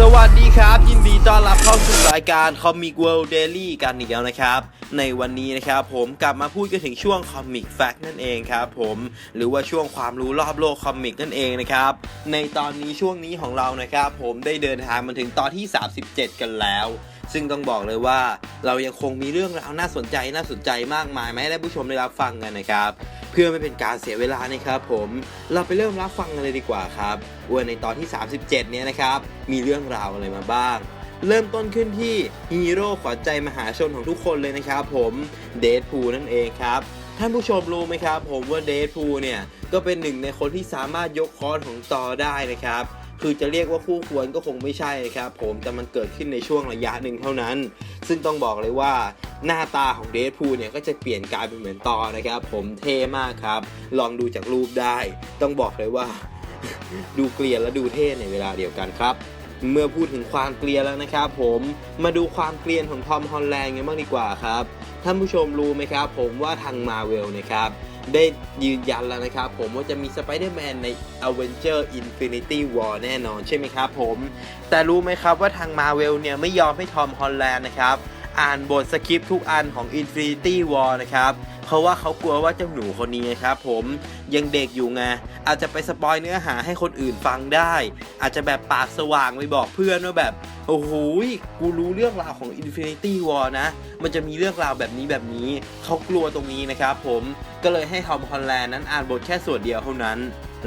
สวัสดีครับ ยินดีต้อนรับเข้าสู่รายการ Comic World Daily กันอีกแล้วนะครับ ในวันนี้นะครับผมกลับมาพูดกันถึงช่วง Comic Fact นั่นเองครับผมหรือว่าช่วงความรู้รอบโลกคอมิกนั่นเองนะครับ ในตอนนี้ช่วงนี้ของเรานะครับ ผมได้เดินทางมาถึงตอนที่ 37 กันแล้ว ซึ่งต้องบอกเลยว่าเรายังคงมีเรื่องราวน่าสนใจน่าสนใจมากมายมาให้ได้ผู้ชมได้รับฟังกันนะครับ เพื่อไม่เป็นการเสียเวลานะครับผมเราไปเริ่มรับฟังกันเลยดีกว่าครับว่าในตอนที่ 37 เนี่ยนะครับ มีเรื่องราวอะไรมาบ้าง เริ่มต้นขึ้นที่ฮีโร่ขวัญใจมหาชนของทุกคนเลยนะครับผมเด p พูนั่นเองครับท่านผู้ชมรู้ไหมครับ ผมว่าเด p พูเนี่ยก็เป็นหนึ่งในคนที่สามารถยกคอนของตอได้นะครับคือจะเรียกว่าคู่ควรก็คงไม่ใช่นะครับผมแต่มันเกิดขึ้นในช่วงระยะหนึ่งเท่านั้น ซึ่งต้องบอกเลยว่า หน้าตาของเด p พูเนี่ยก็จะเปลี่ยนกลายเป็นเหมือนตอนะครับ ผมเท่มากครับ ลองดูจากรูปได้ ต้องบอกเลยว่า ดูเกลียนและดูเท่ในเวลาเดียวกันครับเมื่อพูดถึงความเกลียนแล้วนะครับผมมาดูความเกลียนของทอมฮอลแลนด์กันบ้างดีกว่าครับ ท่านผู้ชมรู้ไหมครับ ผมว่าทางมาเวลนะครับ ได้ยืนยันแล้วนะครับ ผมว่าจะมีสไปเดอร์แมนใน Avenger Infinity War แน่นอนใช่ไหมครับผม แต่รู้ไหมครับว่าทางมาเวลเนี่ยไม่ยอมให้ทอมฮอลแลนด์นะครับ อ่านบทสคริปต์ทุกอันของ Infinity War นะครับ เพราะว่าเขากลัวว่าเจ้าหนูคนนี้นะครับผมยังเด็กอยู่ไง อาจจะไปสปอยเนื้อหาให้คนอื่นฟังได้ อาจจะแบบปากสว่างไปบอกเพื่อนว่าแบบ โอ้โหกูรู้เรื่องราวของ Infinity War นะ มันจะมีเรื่องราวแบบนี้แบบนี้ เขากลัวตรงนี้นะครับผมก็เลยให้ทอมฮอลแลนด์นั้นอ่านบทแค่ส่วนเดียวเท่านั้น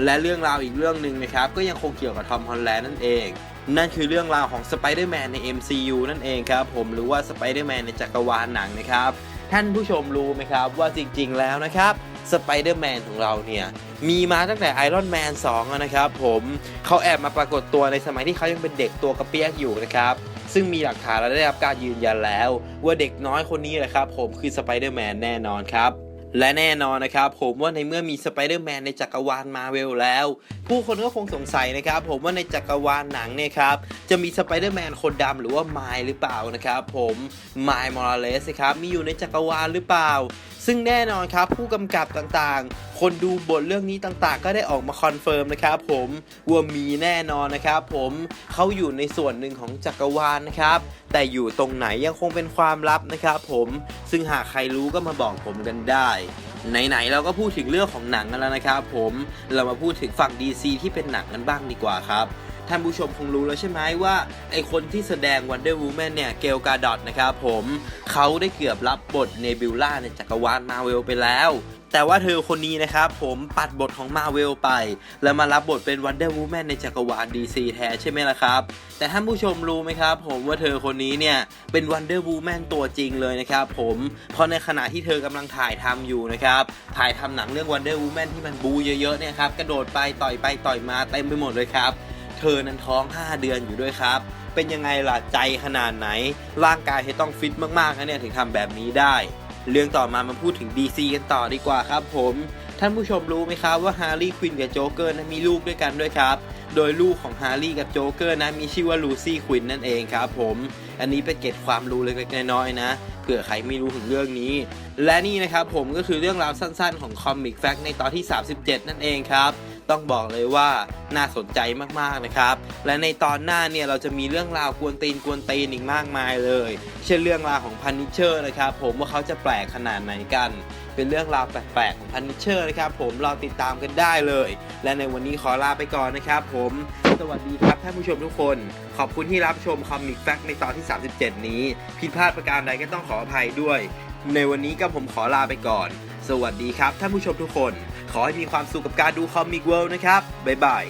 และเรื่องราวอีกเรื่องหนึ่งนะครับก็ยังคงเกี่ยวกับทอมฮอลแลนด์นั่นเอง นั่นคือเรื่องราวของสไปเดอร์แมนใน MCU นั่นเองครับผมหรือว่าสไปเดอร์แมนในจักรวาลหนังนะครับ ท่านผู้ชมรู้ไหมครับว่าจริงๆแล้วนะครับสไปเดอร์แมนของเราเนี่ย มีมาตั้งแต่ไอรอนแมน2อะนะครับผมเขาแอบมาปรากฏตัวในสมัยที่เขายังเป็นเด็กตัวกระเปียกอยู่นะครับ ซึ่งมีหลักฐานและได้รับการยืนยันแล้ว ว่าเด็กน้อยคนนี้แหละครับผมคือสไปเดอร์แมนแน่นอนครับ และแน่นอนนะครับผมว่าในเมื่อมีสไปเดอร์แมนในจักรวาลมาเวลแล้ว ผู้คนก็คงสงสัยนะครับผมว่าในจักรวาลหนังเนี่ยครับจะมีสไปเดอร์แมนคนดำหรือว่าไมล์หรือเปล่านะครับผมไมล์มอร์เลสครับมีอยู่ในจักรวาลหรือเปล่า ซึ่งแน่นอนครับผู้กำกับต่างๆ คนดูบทเรื่องนี้ต่างๆ ก็ได้ออกมาคอนเฟิร์มนะครับผมว่ามีแน่นอนนะครับผมเขาอยู่ในส่วนหนึ่งของจักรวาลนะครับแต่อยู่ตรงไหนยังคงเป็นความลับนะครับผมซึ่งหากใครรู้ก็มาบอกผมกันได้ไหนๆเราก็พูดถึงเรื่องของหนังกันแล้วนะครับผมเรามาพูดถึงฝั่ง DC ที่เป็นหนังกันบ้างดีกว่าครับ ท่านผู้ชมคงรู้แล้วใช่ไหมว่าไอคนที่แสดง Wonder Woman เนี่ยเกลกาดอตนะครับผมเขาได้เกือบรับบทเนบิวล่าในจักรวาลมาเวลไปแล้ว แต่ว่าเธอคนนี้นะครับผมปัดบทของมาเวลไป แล้วมารับบทเป็น Wonder Woman ในจักรวาล DC แท้ใช่ไหมล่ะครับ แต่ท่านผู้ชมรู้ไหมครับผมว่าเธอคนนี้เนี่ยเป็น Wonder Woman ตัวจริงเลยนะครับผมเพราะในขณะที่เธอกำลังถ่ายทำอยู่นะครับถ่ายทำหนังเรื่อง Wonder Woman ที่มันบูเยอะๆเนี่ยครับกระโดดไปต่อยไปต่อยมาเต็มไปหมดเลยครับ เธอนั้นท้อง 5 เดือนอยู่ด้วยครับ เป็นยังไงล่ะใจขนาดไหน ร่างกายเธอต้องฟิตมากๆนะเนี่ยถึงทำแบบนี้ได้ เรื่องต่อมามาพูดถึง DC กันต่อดีกว่าครับผมท่านผู้ชมรู้ไหมครับว่าฮาร์ลีย์ควินกับโจ๊กเกอร์นั้นมีลูกด้วยกันด้วยครับ โดยลูกของฮาร์ลีย์กับโจ๊กเกอร์นะมีชื่อว่าลูซี่ควินนั่นเองครับผม อันนี้เป็นเก็ดความรู้เล็กๆน้อยๆนะ เผื่อใครไม่รู้ถึงเรื่องนี้ และนี่นะครับผมก็คือเรื่องราวสั้นๆ ของคอมิกแฟกในตอนที่ 37 นั่นเองครับ ต้องบอกเลยว่าน่าสนใจมากๆนะครับ และในตอนหน้าเนี่ยเราจะมีเรื่องราวกวนตีนกวนตีนอีกมากมายเลย เช่นเรื่องราวของพันนิเชอร์นะครับผมว่าเขาจะแปลกขนาดไหนกัน เป็นเรื่องราวแปลกๆของพันนิเชอร์นะครับผมเราติดตามกันได้เลย และในวันนี้ขอลาไปก่อนนะครับผมสวัสดีครับท่านผู้ชมทุกคน ขอบคุณที่รับชมคอมิกแฟกในตอนที่ 37 นี้ ผิดพลาดประการใดก็ต้องขออภัยด้วย ในวันนี้ก็ผมขอลาไปก่อน สวัสดีครับท่านผู้ชมทุกคน ขอให้มีความสุขกับการดูคอมิกเวิลด์นะครับ บ๊ายบาย